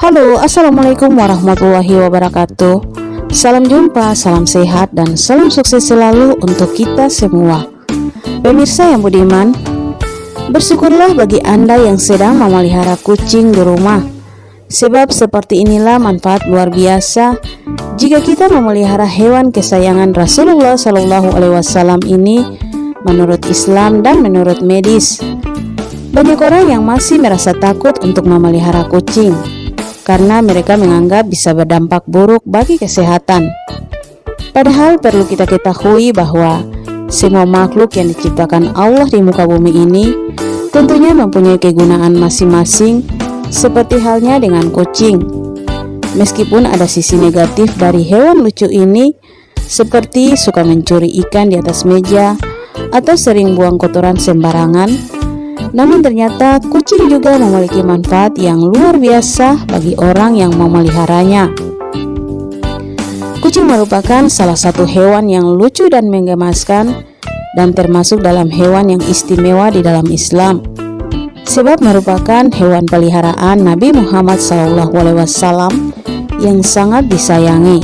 Halo, Assalamualaikum warahmatullahi wabarakatuh. Salam jumpa, salam sehat, dan salam sukses selalu untuk kita semua. Pemirsa yang budiman Bersyukurlah bagi Anda yang sedang memelihara kucing di rumah. Sebab seperti inilah manfaat luar biasa jika kita memelihara hewan kesayangan Rasulullah Shallallahu Alaihi Wasallam ini menurut Islam dan menurut medis. Banyak orang yang masih merasa takut untuk memelihara kucing karena mereka menganggap bisa berdampak buruk bagi kesehatan. Padahal perlu kita ketahui bahwa semua makhluk yang diciptakan Allah di muka bumi ini tentunya mempunyai kegunaan masing-masing seperti halnya dengan kucing. Meskipun ada sisi negatif dari hewan lucu ini seperti suka mencuri ikan di atas meja atau sering buang kotoran sembarangan, namun ternyata kucing juga memiliki manfaat yang luar biasa bagi orang yang memeliharanya. Kucing merupakan salah satu hewan yang lucu dan menggemaskan dan termasuk dalam hewan yang istimewa di dalam Islam. Sebab merupakan hewan peliharaan Nabi Muhammad SAW yang sangat disayangi.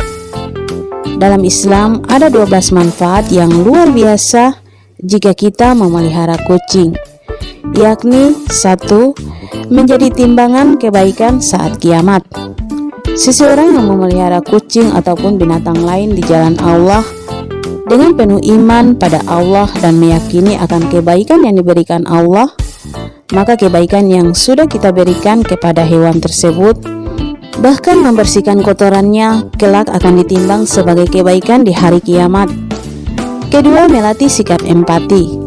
Dalam Islam ada 12 manfaat yang luar biasa jika kita memelihara kucing yakni satu menjadi timbangan kebaikan saat kiamat. Seseorang yang memelihara kucing ataupun binatang lain di jalan Allah dengan penuh iman pada Allah dan meyakini akan kebaikan yang diberikan Allah, maka kebaikan yang sudah kita berikan kepada hewan tersebut bahkan membersihkan kotorannya kelak akan ditimbang sebagai kebaikan di hari kiamat. Kedua, melatih sikap empati.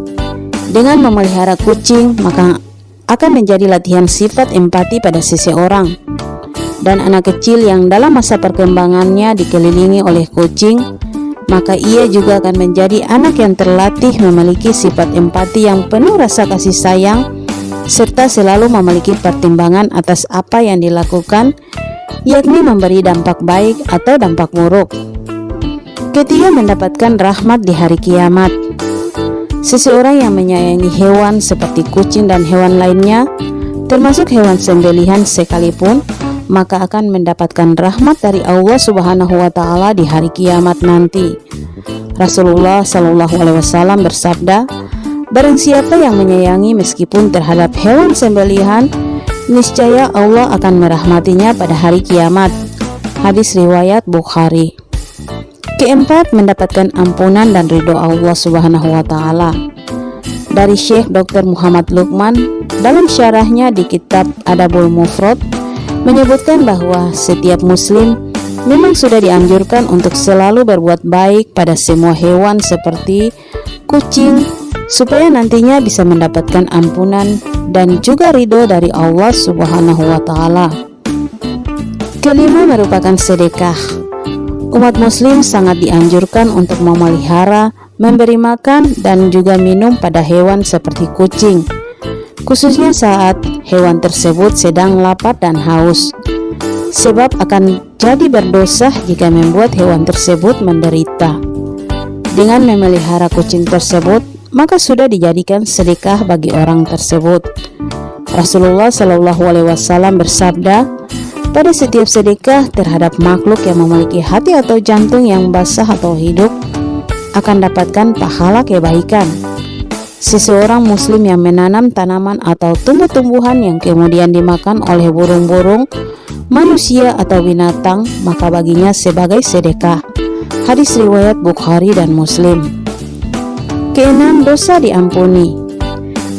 Dengan memelihara kucing, maka akan menjadi latihan sifat empati pada seseorang. Dan anak kecil yang dalam masa perkembangannya dikelilingi oleh kucing, maka ia juga akan menjadi anak yang terlatih memiliki sifat empati yang penuh rasa kasih sayang serta selalu memiliki pertimbangan atas apa yang dilakukan, yakni memberi dampak baik atau dampak buruk. Ketiga, mendapatkan rahmat di hari kiamat. Seseorang yang menyayangi hewan seperti kucing dan hewan lainnya, termasuk hewan sembelihan sekalipun, maka akan mendapatkan rahmat dari Allah Subhanahu wa taala di hari kiamat nanti. Rasulullah Shallallahu alaihi wasallam bersabda, Barang siapa yang menyayangi meskipun terhadap hewan sembelihan, niscaya Allah akan merahmatinya pada hari kiamat. Hadis riwayat Bukhari. Keempat, mendapatkan ampunan dan ridho Allah Subhanahu wa taala. Dari Syekh Dr. Muhammad Lukman dalam syarahnya di kitab Adabul Mufrad menyebutkan bahwa setiap muslim memang sudah dianjurkan untuk selalu berbuat baik pada semua hewan seperti kucing supaya nantinya bisa mendapatkan ampunan dan juga ridho dari Allah Subhanahu wa taala. Kelima merupakan sedekah Umat muslim sangat dianjurkan untuk memelihara, memberi makan, dan juga minum pada hewan seperti kucing, khususnya saat hewan tersebut sedang lapar dan haus. Sebab akan jadi berdosa jika membuat hewan tersebut menderita. Dengan memelihara kucing tersebut, maka sudah dijadikan sedekah bagi orang tersebut. Rasulullah Shallallahu Alaihi Wasallam bersabda, pada setiap sedekah terhadap makhluk yang memiliki hati atau jantung yang basah atau hidup akan dapatkan pahala kebaikan. Seseorang muslim yang menanam tanaman atau tumbuh-tumbuhan yang kemudian dimakan oleh burung-burung, manusia atau binatang, maka baginya sebagai sedekah. Hadis riwayat Bukhari dan Muslim. Keenam, dosa diampuni.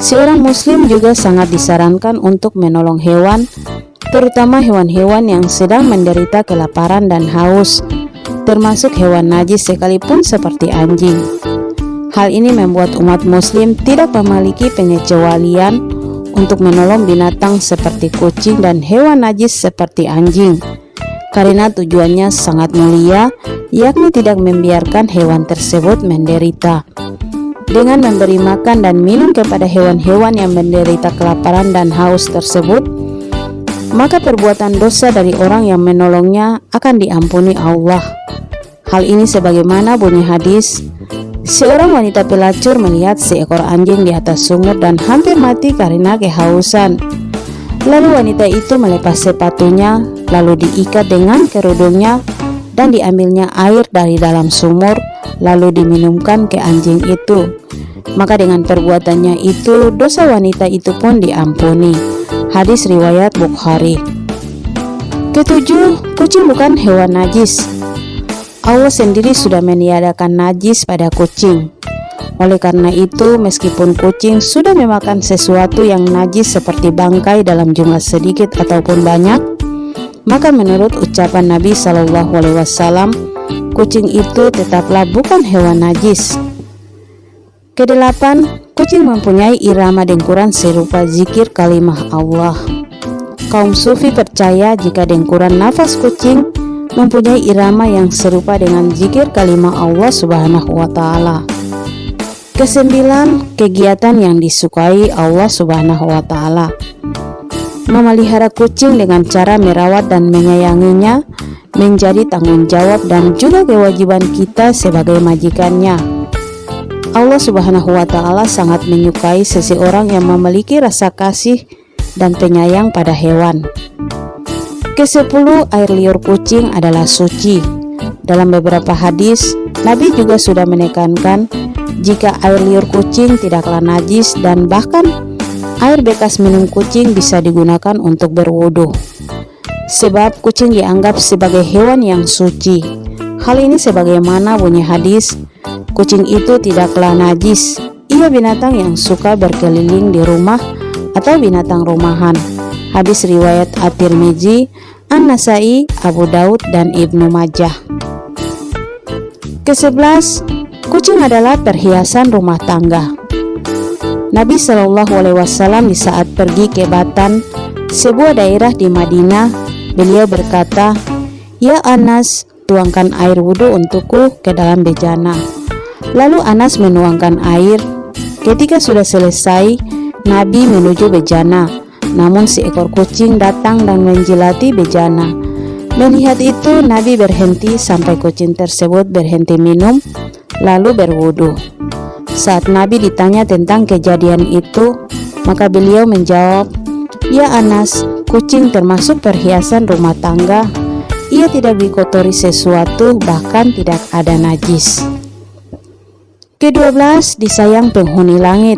Seorang muslim juga sangat disarankan untuk menolong hewan terutama hewan-hewan yang sedang menderita kelaparan dan haus, termasuk hewan najis sekalipun seperti anjing. Hal ini membuat umat muslim tidak memiliki pengecualian untuk menolong binatang seperti kucing dan hewan najis seperti anjing. Karena tujuannya sangat mulia, yakni tidak membiarkan hewan tersebut menderita. Dengan memberi makan dan minum kepada hewan-hewan yang menderita kelaparan dan haus tersebut, maka perbuatan dosa dari orang yang menolongnya akan diampuni Allah. Hal ini sebagaimana bunyi hadis, seorang wanita pelacur melihat seekor anjing di atas sumur dan hampir mati karena kehausan. Lalu wanita itu melepas sepatunya, lalu diikat dengan kerudungnya dan diambilnya air dari dalam sumur lalu diminumkan ke anjing itu. Maka dengan perbuatannya itu dosa wanita itu pun diampuni. Hadis riwayat Bukhari. Ketujuh, kucing bukan hewan najis. Allah sendiri sudah meniadakan najis pada kucing. Oleh karena itu, meskipun kucing sudah memakan sesuatu yang najis seperti bangkai dalam jumlah sedikit ataupun banyak, maka menurut ucapan Nabi Shallallahu Alaihi Wasallam, kucing itu tetaplah bukan hewan najis. Kedelapan, kucing mempunyai irama dengkuran serupa zikir kalimah Allah. Kaum sufi percaya jika dengkuran nafas kucing mempunyai irama yang serupa dengan zikir kalimah Allah Subhanahu wa taala. Kesembilan, kegiatan yang disukai Allah Subhanahu wa taala. Memelihara kucing dengan cara merawat dan menyayanginya menjadi tanggung jawab dan juga kewajiban kita sebagai majikannya. Allah Subhanahu wa taala sangat menyukai seseorang yang memiliki rasa kasih dan penyayang pada hewan. Kesepuluh, air liur kucing adalah suci. Dalam beberapa hadis, Nabi juga sudah menekankan jika air liur kucing tidaklah najis dan bahkan air bekas minum kucing bisa digunakan untuk berwudu. Sebab kucing dianggap sebagai hewan yang suci. Hal ini sebagaimana bunyi hadis, kucing itu tidaklah najis. Ia binatang yang suka berkeliling di rumah atau binatang rumahan. Hadis riwayat At-Tirmizi, An-Nasai, Abu Daud, dan Ibnu Majah. Kesebelas, Kucing adalah perhiasan rumah tangga. Nabi Shallallahu Alaihi Wasallam di saat pergi ke Batan, sebuah daerah di Madinah, beliau berkata, Ya Anas, tuangkan air wudhu untukku ke dalam bejana. Lalu Anas menuangkan air. Ketika sudah selesai, Nabi menuju bejana. Namun seekor kucing datang dan menjilati bejana. Melihat itu, Nabi berhenti sampai kucing tersebut berhenti minum lalu berwudu. Saat Nabi ditanya tentang kejadian itu, maka beliau menjawab, "Ya Anas, kucing termasuk perhiasan rumah tangga. Ia tidak dikotori sesuatu, bahkan tidak ada najis." Ke-12 disayang penghuni langit.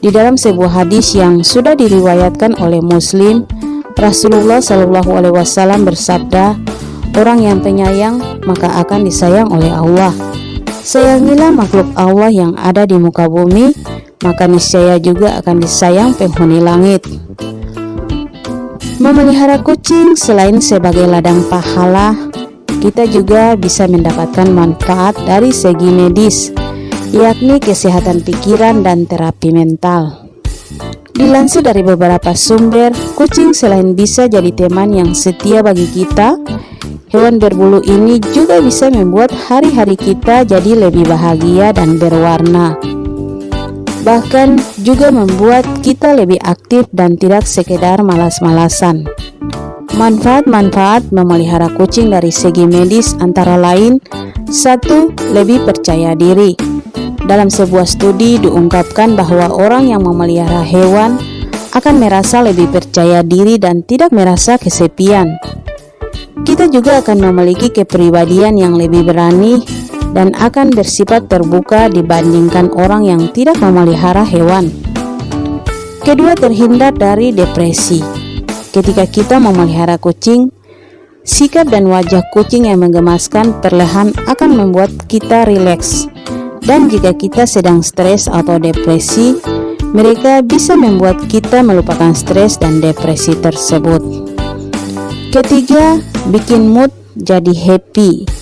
Di dalam sebuah hadis yang sudah diriwayatkan oleh Muslim, Rasulullah Shallallahu Alaihi Wasallam bersabda, "Orang yang penyayang maka akan disayang oleh Allah." Sayangilah makhluk Allah yang ada di muka bumi, maka niscaya juga akan disayang penghuni langit. Memelihara kucing selain sebagai ladang pahala, kita juga bisa mendapatkan manfaat dari segi medis, yakni kesehatan pikiran dan terapi mental. Dilansir dari beberapa sumber, kucing selain bisa jadi teman yang setia bagi kita, Hewan berbulu ini juga bisa membuat hari-hari kita jadi lebih bahagia dan berwarna. Bahkan juga membuat kita lebih aktif dan tidak sekedar malas-malasan. Manfaat-manfaat memelihara kucing dari segi medis antara lain satu, lebih percaya diri. Dalam sebuah studi diungkapkan bahwa orang yang memelihara hewan akan merasa lebih percaya diri dan tidak merasa kesepian kita juga akan memiliki kepribadian yang lebih berani dan akan bersifat terbuka dibandingkan orang yang tidak memelihara hewan. Kedua, terhindar dari depresi. Ketika kita memelihara kucing, sikap dan wajah kucing yang menggemaskan perlahan akan membuat kita rileks. Dan jika kita sedang stres atau depresi, mereka bisa membuat kita melupakan stres dan depresi tersebut. Ketiga, bikin mood jadi happy.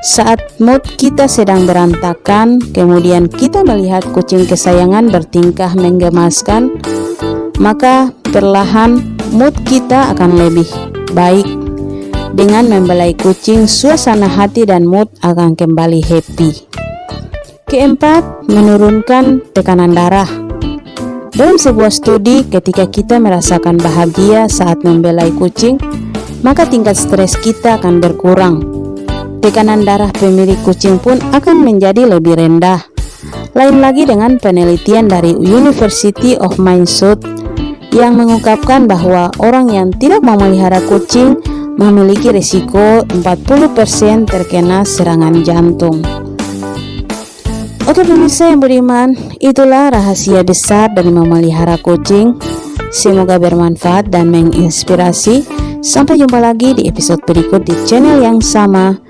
Saat mood kita sedang berantakan, kemudian kita melihat kucing kesayangan bertingkah menggemaskan, maka perlahan mood kita akan lebih baik. Dengan membelai kucing, suasana hati dan mood akan kembali happy. Keempat, menurunkan tekanan darah. Dalam sebuah studi, ketika kita merasakan bahagia saat membelai kucing, maka tingkat stres kita akan berkurang. Tekanan darah pemilik kucing pun akan menjadi lebih rendah. Lain lagi dengan penelitian dari University of Minnesota yang mengungkapkan bahwa orang yang tidak memelihara kucing memiliki risiko 40% terkena serangan jantung. Oke pemirsa yang beriman, itulah rahasia besar dari memelihara kucing. Semoga bermanfaat dan menginspirasi. Sampai jumpa lagi di episode berikut di channel yang sama.